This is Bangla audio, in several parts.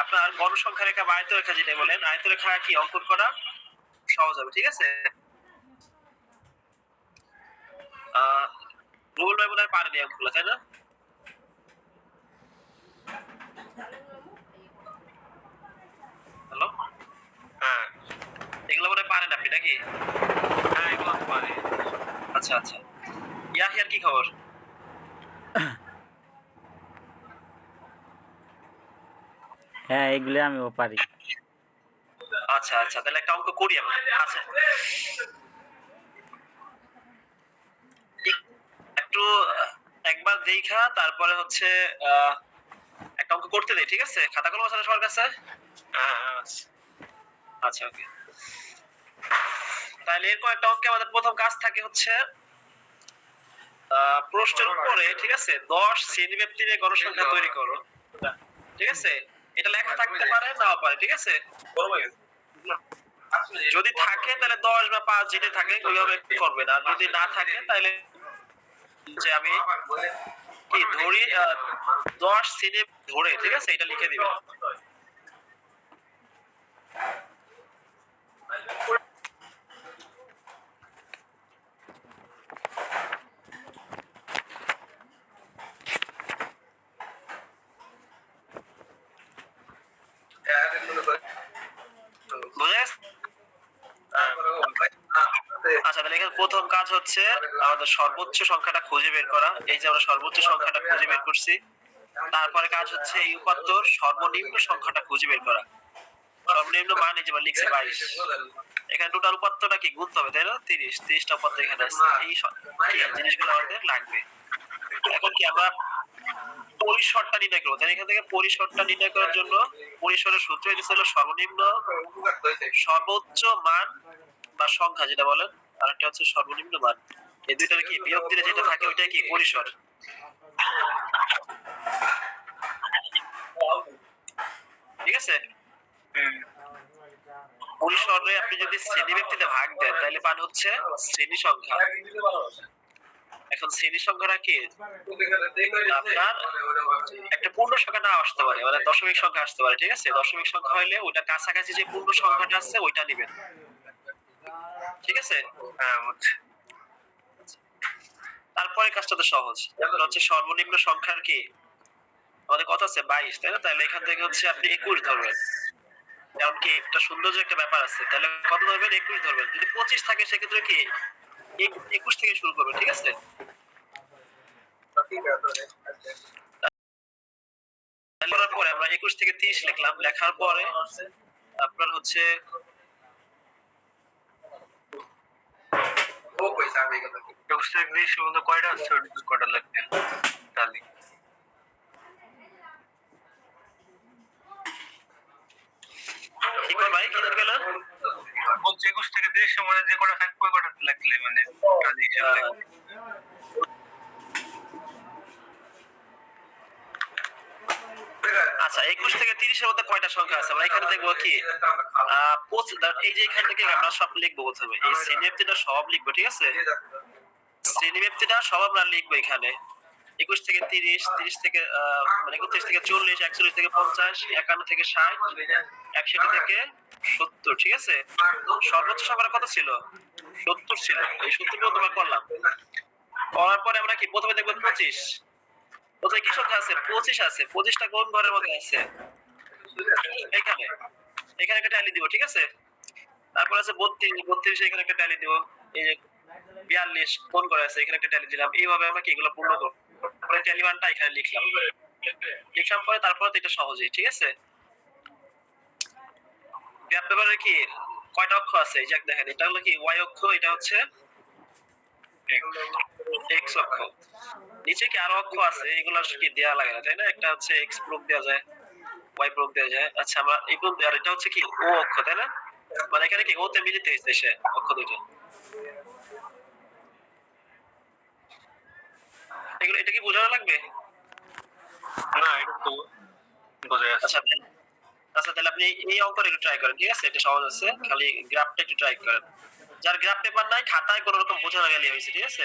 আপনার গণসংখ্যা রেখা বা আয়ত রেখা যেটা বলেন আয়ত রেখা কি অঙ্কন করা সহজ হবে ঠিক আছে? ভাই বোধ হয় পারেনি অঙ্কগুলো তাই না? হ্যালো? হ্যাঁ। এগুলো হয় পারেন আপনি নাকি? হ্যাঁ এগুলো পারি। আচ্ছা আচ্ছা। ইয়াহিয়ার কি খবর? হ্যাঁ এগুলো আমিও পারি। আচ্ছা আচ্ছা তাহলে একটা অঙ্ক করি আমরা। আচ্ছা। একটু, একবার দেখা, তারপরে হচ্ছে একটা অঙ্ক করতে দেই ঠিক আছে? খাতা কলম আছে সবার কাছে? আছে। আচ্ছা ওকে। তাহলে এরকম একটা অঙ্কে আমাদের প্রথম কাজ থাকে হচ্ছে প্রশ্নের উপরে, ঠিক আছে? দশ শ্রেণি ব্যক্তি নিয়ে গণসংখ্যা তৈরি করো। ঠিক আছে? এটা লেখা থাকতে পারে নাও পারে, ঠিক আছে? যদি থাকে, তাহলে দশ বা পাঁচ যেটা থাকে, ওইভাবে করবেন আর যদি না থাকে, তাহলে যে আমি কি ধরি দশ সিনে ধরে, ঠিক আছে? এটা লিখে দিবেন আচ্ছা তাহলে এখানে প্রথম কাজ হচ্ছে আমাদের সর্বোচ্চ সংখ্যাটা খুঁজে বের করা। এই যে আমরা সর্বোচ্চ সংখ্যাটা খুঁজে বের করছি তারপরে কাজ হচ্ছে এই উপাত্তর সর্বনিম্ন সংখ্যাটা খুঁজে বের করা। সর্বনিম্ন মান এই যে লিখছি বাইশ। এখানে টোটাল উপাত্তটা কি? গুনতে হবে তাই না? তিরিশ। তিরিশটা উপাত্ত এখানে আছে। এই জিনিসগুলো আমাদের লাগবে। এখন কি আমরা পরিসরটা নির্ণয় করব। এখান থেকে পরিসরটা নির্ণয় করার জন্য পরিসরের সূত্র এটা ছিল সর্বনিম্ন সর্বোচ্চ মান বা সংখ্যা যেটা বলেন আর একটা হচ্ছে সর্বনিম্ন মান। এই দুইটার কি বিয়োগ দিলে যেটা থাকে ওইটাই কি? পরিসর। ঠিক আছে? পরিসরে আপনি যদি শ্রেণি ব্যক্তিতে ভাগ দেন, তাহলে পান হচ্ছে শ্রেণি সংখ্যা। এখন শ্রেণি সংখ্যাটা কি আপনার একটা পূর্ণ সংখ্যা না আসতে পারে মানে দশমিক সংখ্যা আসতে পারে ঠিক আছে? দশমিক সংখ্যা হলে ওটা কাছাকাছি যে পূর্ণ সংখ্যাটা আছে ওইটা নেবেন। ঠিক আছে? হ্যাঁ তারপরে কাজটা তো সহজ। এখন হচ্ছে সর্বনিম্ন সংখ্যার কি? আমাদের কথা আছে বাইশ তাই না? তাহলে এখান থেকে হচ্ছে আপনি একুশ ধরবেন। কারণ কি একটা সৌন্দর্য একটা ব্যাপার আছে তাহলে কত ধরবেন? একুশ ধরবেন। যদি পঁচিশ থাকে সেক্ষেত্রে কি? একুশ থেকে শুরু করবে, ঠিক আছে? পরে আমরা একুশ থেকে তিরিশ লিখলাম। লেখার পরে আপনার হচ্ছে একুশ থেকে কয়টা লাগবে? তাহলে কি করবেন ভাই কি জানবেন বলছি একুশ থেকে তিরিশের মধ্যে যে কটা থাকবে ওই কটা লাগলে মানে তাহলে হিসাব লাগবে। আচ্ছা একুশ থেকে তিরিশের মধ্যে কয়টা সংখ্যা আছে? আমরা এখানে দেখব কি? এই যে এখান থেকে আমরা সব লিখব প্রথমে। এই শ্রেণি ব্যক্তিটা সব লিখব, ঠিক আছে? শ্রেণি ব্যক্তিটা সব আমরা লিখব এখানে। একুশ থেকে তিরিশ তিরিশ থেকে মানে একত্রিশ থেকে চল্লিশ, একচল্লিশ থেকে পঞ্চাশ, একান্ন থেকে ষাট, একষট্টি থেকে সত্তর, ঠিক আছে? সর্বোচ্চ সংখ্যাটা কত ছিল? সত্তর ছিল। এই সত্তর পর্যন্ত আমরা করলাম। করার পরে আমরা কি প্রথমে দেখব পঁচিশ? প্রথমে কি সংখ্যা আছে? পঁচিশ আছে। পঁচিশটা কোন ঘরের মধ্যে আছে? এখানে। এখানে একটা ট্যালি দিব, ঠিক আছে? তারপর আছে বত্রিশ। বত্রিশ এখানে একটা ট্যালি দিব। এই যে বিয়াল্লিশ, কোন ঘরে আছে? এখানে একটা ট্যালি দিলাম। এইভাবে আমরা কি এগুলো পূর্ণ করব? পরে ট্যালি এখানে লিখলাম। লিখলাম পরে তারপরে তো এটা সহজেই ঠিক আছে? গ্যাপ পেপারে কি কয়টা অক্ষ আছে? এই যে দেখেন এটা হলো কি ওয়াই অক্ষ এটা হচ্ছে এক্স অক্ষ। নিচে কি আরও অক্ষ আছে? এগুলো কি দেয়া লাগে না তাই না? একটা হচ্ছে এক্স প্রুফ দেওয়া যায় ওয়াই প্রুফ দেওয়া যায়। আচ্ছা আমরা এই প্রুফ আর এটা হচ্ছে কি ও অক্ষ তাই না? মানে এখানে কি ওতে মিলিত হয়েছে সে অক্ষ দুটো? এগুলো এটা কি বোঝানো লাগবে? না এটা তো বোঝা যাচ্ছে। আচ্ছা আচ্ছা তাহলে আপনি এই অঙ্কটা একটু ট্রাই করেন ঠিক আছে? এটা সহজ আছে খালি গ্রাফটা একটু ট্রাই করেন। যার গ্রাফ পেপার নাই খাতায় কোনো রকম বোঝানো গেলে হয়েছে ঠিক আছে?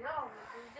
只要我们就是。